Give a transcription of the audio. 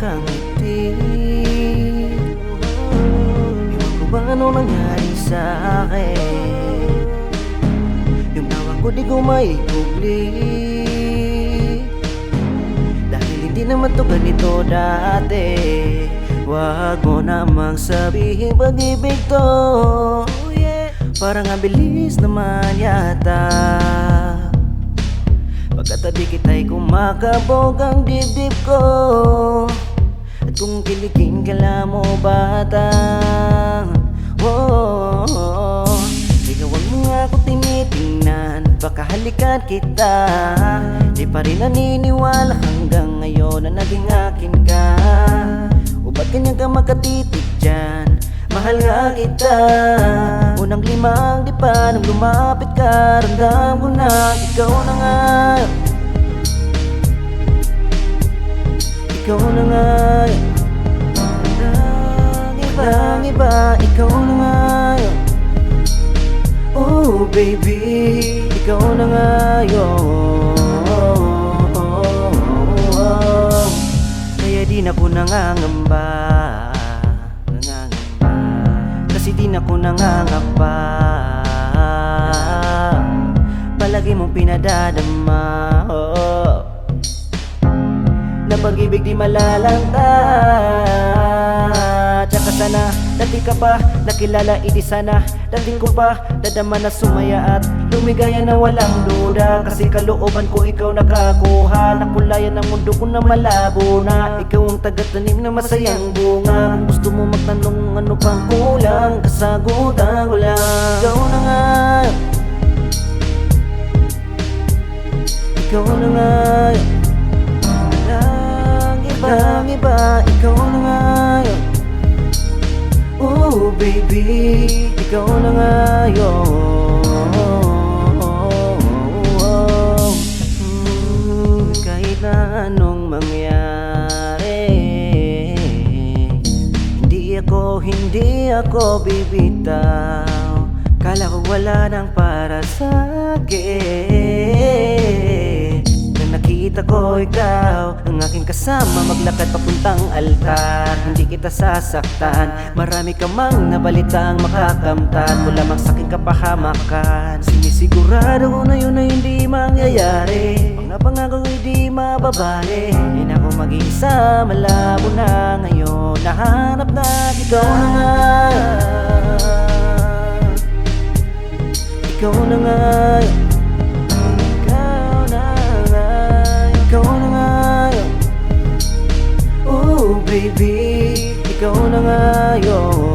kang ngiti Ewan ko ba ano nangyari sa akin. Yung tawag ko di ko maikubli Dahil hindi naman to ganito dati. Wag mo namang sabihin pag-ibig to. Parang ang bilis naman yata. Pagkatabi kita'y kumakabog ang dibdib ko At kung kiligin ka lang mo batang oh, Ikaw ang mga ako tinitingnan. Baka halikan kita. Di pa rin naniniwala hanggang ngayon na naging akin ka. O ba't ganyan ka makatitig dyan? Mahal nga kita. Unang limang di pa nang lumapit ka. Ramdam ko na ikaw na nga. Ikaw na nga iba, Ikaw na nga Oh baby Ikaw na nga Kaya di na ko nangangamba Nangangamba. Kasi di na ko nangangapa Palagi mong pinadadama oh. Na pag-ibig di malalanta sana. Dati ka pa nakilala idi sana. Dating ko pa dadama na sumaya at Lumigaya na walang duda. Kasi kalooban ko ikaw nakakuha. Nakulayan ang mundo ko na malabo na. Ikaw ang tagatanim na masayang bunga. Gusto mo magtanong ano pang kulang? Kasagutan ko lang. Ikaw na nga. Ikaw na nga. Walang iba, iba. Ikaw na nga Oh baby Ikaw na nga Hmm, Kahit na anong mangyari Hindi ako, hindi ako bibitaw. Kala ko wala nang para sa akin Nang nakita ko ikaw Ang aking kasama maglakad papuntang altar. Hindi kita sasaktan Marami ka mang nabalitang makakamtan. Mula mang sa aking kapahamakan Sinisigurado ko na yun na hindi mangyayari. Mga pangako hindi mababali. Hindi na ako mag-iisa Malabo na ngayon. Nahanap na ikaw na nga. Ikaw na nga baby Ikaw na nga yun